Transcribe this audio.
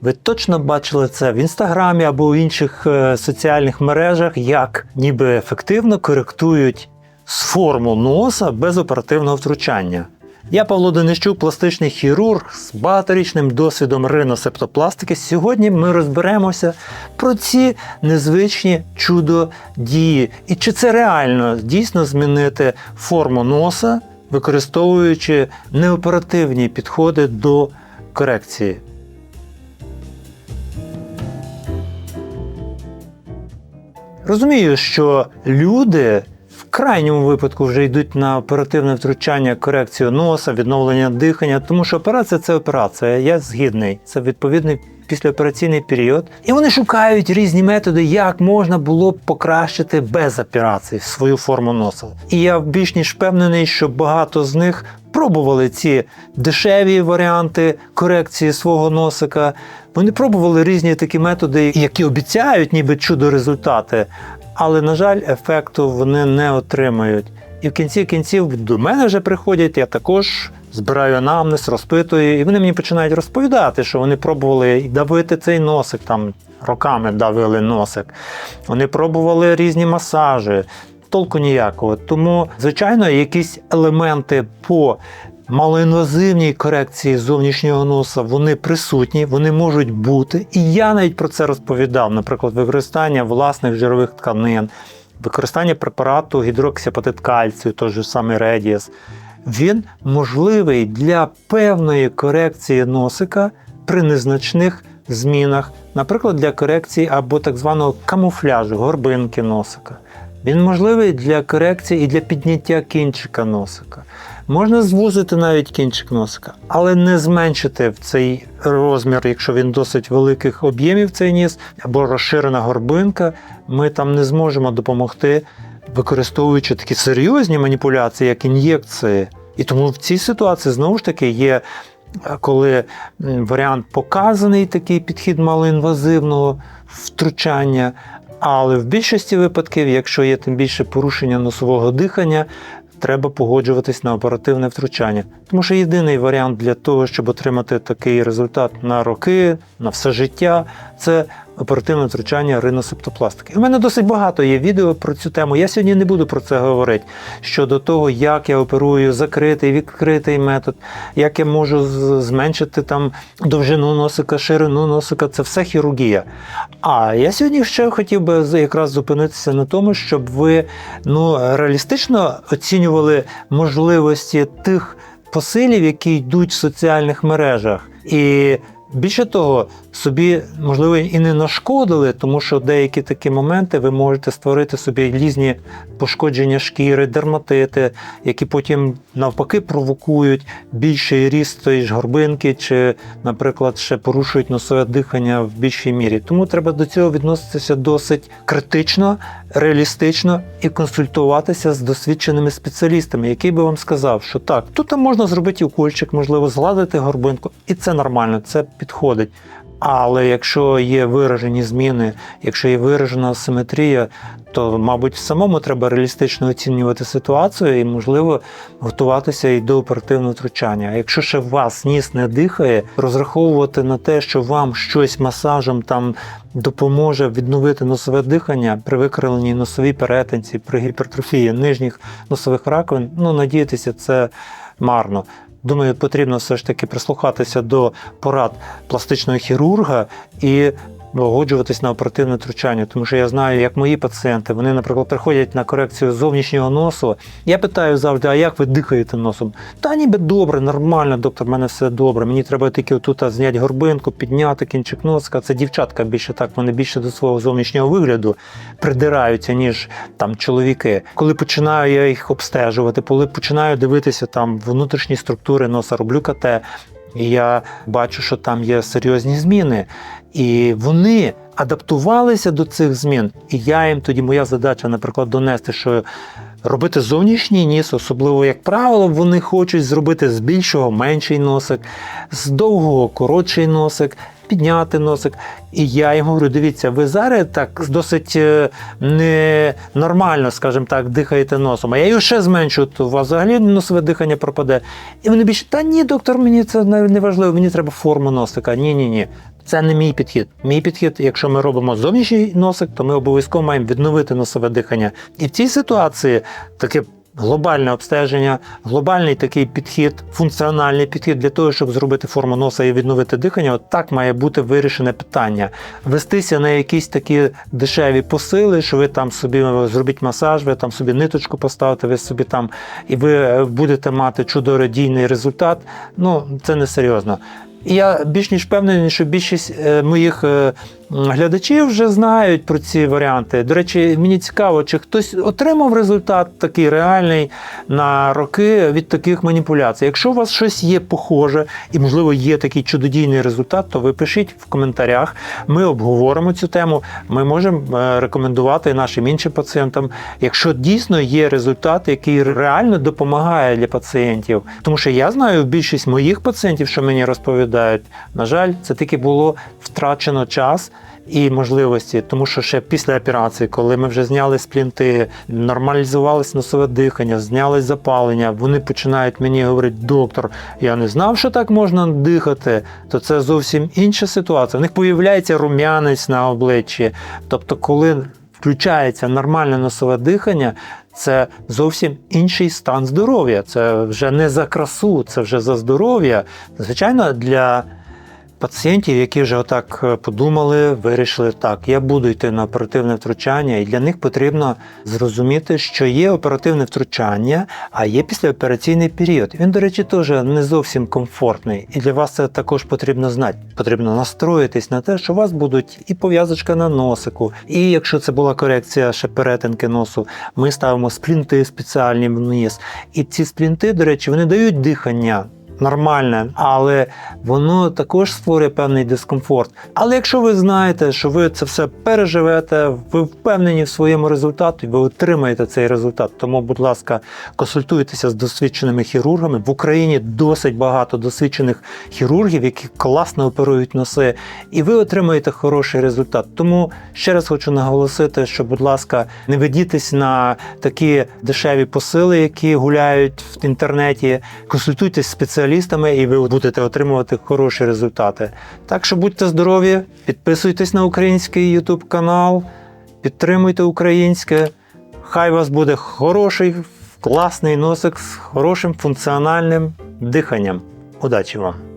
Ви точно бачили це в інстаграмі або в інших е, соціальних мережах, як ніби ефективно коректують форму носа без оперативного втручання. Я Павло Денищук, пластичний хірург з багаторічним досвідом риносептопластики. Сьогодні ми розберемося про ці незвичні чудо-дії. І чи це реально дійсно змінити форму носа, використовуючи неоперативні підходи до корекції. Розумію, що люди в крайньому випадку вже йдуть на оперативне втручання, корекцію носа, відновлення дихання, тому що операція це операція. Я згідний. Це відповідний післяопераційний період. І вони шукають різні методи, як можна було б покращити без операції свою форму носа. І я більш ніж впевнений, що багато з них пробували ці дешеві варіанти корекції свого носика. Вони пробували різні такі методи, які обіцяють ніби чудо результати, але, на жаль, ефекту вони не отримають. І в кінці кінців до мене вже приходять, я також збираю анамнез, розпитую, і вони мені починають розповідати, що вони пробували давити цей носик, там роками давили носик. Вони пробували різні масажі, толку ніякого. Тому, звичайно, якісь елементи по малоінвазивній корекції зовнішнього носа вони присутні, вони можуть бути. І я навіть про це розповідав, наприклад, використання власних жирових тканин, використання препарату гідроксіапатит кальцію, той же самий Редіас. Він можливий для певної корекції носика при незначних змінах, наприклад, для корекції або так званого камуфляжу, горбинки носика. Він можливий для корекції і для підняття кінчика носика. Можна звузити навіть кінчик носика, але не зменшити в цей розмір, якщо він досить великих об'ємів цей ніс, або розширена горбинка, ми там не зможемо допомогти, використовуючи такі серйозні маніпуляції, як ін'єкції. І тому в цій ситуації знову ж таки є, е, коли варіант показаний такий підхід малоінвазивного втручання. Але в більшості випадків, якщо є тим більше порушення носового дихання, треба погоджуватись на оперативне втручання. Тому що єдиний варіант для того, щоб отримати такий результат на роки, на все життя, це оперативне втручання риносептопластики. У мене досить багато є відео про цю тему. Я сьогодні не буду про це говорити щодо того, як я оперую закритий, відкритий метод, як я можу зменшити там довжину носика, ширину носика. Це все хірургія. А я сьогодні ще хотів би якраз зупинитися на тому, щоб ви ну, реалістично оцінювали можливості тих посилів, які йдуть в соціальних мережах. І більше того, собі, можливо, і не нашкодили, тому що деякі такі моменти ви можете створити собі різні пошкодження шкіри, дерматити, які потім навпаки провокують більший ріст тої ж горбинки, чи, наприклад, ще порушують носове дихання в більшій мірі. Тому треба до цього відноситися досить критично, реалістично і консультуватися з досвідченими спеціалістами, який би вам сказав, що так, тут можна зробити укольчик, можливо, згладити горбинку, і це нормально, це підходить. Але якщо є виражені зміни, якщо є виражена асиметрія, то, мабуть, самому треба реалістично оцінювати ситуацію і, можливо, готуватися і до оперативного втручання. А якщо ще вас ніс не дихає, розраховувати на те, що вам щось масажем там допоможе відновити носове дихання при викривленні носовій перетинці, при гіпертрофії нижніх носових раковин, ну надіятися, це марно. Думаю, потрібно все ж таки прислухатися до порад пластичного хірурга і погоджуватись на оперативне втручання, тому що я знаю, як мої пацієнти, вони, наприклад, приходять на корекцію зовнішнього носу. Я питаю завжди, а як ви дихаєте носом? Та ніби добре, нормально, доктор, в мене все добре. Мені треба тільки отут зняти горбинку, підняти кінчик носка. Це дівчатка більше так, вони більше до свого зовнішнього вигляду придираються, ніж там чоловіки. Коли починаю я їх обстежувати, коли починаю дивитися там внутрішні структури носа, роблю КТ, і я бачу, що там є серйозні зміни. І вони адаптувалися до цих змін. І я їм тоді, моя задача, наприклад, донести, що робити зовнішній ніс, особливо, як правило, вони хочуть зробити з більшого менший носик, з довгого коротший носик, підняти носик. І я їм говорю: дивіться, ви зараз так досить е, не нормально, скажімо так, дихаєте носом. А я його ще зменшу, то у вас взагалі носове дихання пропаде. І вони більше, та ні, доктор, мені це не важливо, мені треба форму носика. Ні, ні, ні. Це не мій підхід. Мій підхід, якщо ми робимо зовнішній носик, то ми обов'язково маємо відновити носове дихання. І в цій ситуації таке глобальне обстеження, глобальний такий підхід, функціональний підхід для того, щоб зробити форму носа і відновити дихання, от так має бути вирішене питання. Вестися на якісь такі дешеві посили, що ви там собі зробіть масаж, ви там собі ниточку поставите, ви собі там і ви е, будете мати чудорадійний результат. Ну це не серйозно. І я більш ніж впевнений, що більшість е, моїх глядачів вже знають про ці варіанти. До речі, мені цікаво, чи хтось отримав результат такий реальний на роки від таких маніпуляцій. Якщо у вас щось є похоже і, можливо, є такий чудодійний результат, то ви пишіть в коментарях. Ми обговоримо цю тему. Ми можемо е, рекомендувати нашим іншим пацієнтам, якщо дійсно є результат, який реально допомагає для пацієнтів. Тому що я знаю більшість моїх пацієнтів, що мені розповідають, на жаль, це таки було втрачено час. І можливості, тому що ще після операції, коли ми вже зняли сплінти, нормалізувалось носове дихання, зняли запалення, вони починають мені говорити, доктор, я не знав, що так можна дихати, то це зовсім інша ситуація. У них появляється рум'янець на обличчі. Тобто, коли включається нормальне носове дихання, це зовсім інший стан здоров'я. Це вже не за красу, це вже за здоров'я. Звичайно, для пацієнтів, які вже отак е, подумали, вирішили, так, я буду йти на оперативне втручання, і для них потрібно зрозуміти, що є оперативне втручання, а є післяопераційний період. Він, до речі, теж не зовсім комфортний. І для вас це також потрібно знати. Потрібно настроїтись на те, що у вас будуть і пов'язочка на носику, і якщо це була корекція ще перетинки носу, ми ставимо сплінти спеціальні вниз. І ці сплінти, до речі, вони дають дихання нормальне, але воно також створює певний дискомфорт. Але якщо ви знаєте, що ви це все переживете, ви впевнені в своєму результаті, ви отримаєте цей результат. Тому, будь ласка, консультуйтеся з досвідченими хірургами. В Україні досить багато досвідчених хірургів, які класно оперують носи, і ви отримаєте хороший результат. Тому ще раз хочу наголосити, що, будь ласка, не ведітесь на такі дешеві посили, які гуляють в інтернеті. Консультуйтесь з спеціалістами, і ви будете отримувати хороші результати. Так що будьте здорові, підписуйтесь на український YouTube канал, підтримуйте українське. Хай у вас буде хороший, класний носик з хорошим функціональним диханням. Удачі вам!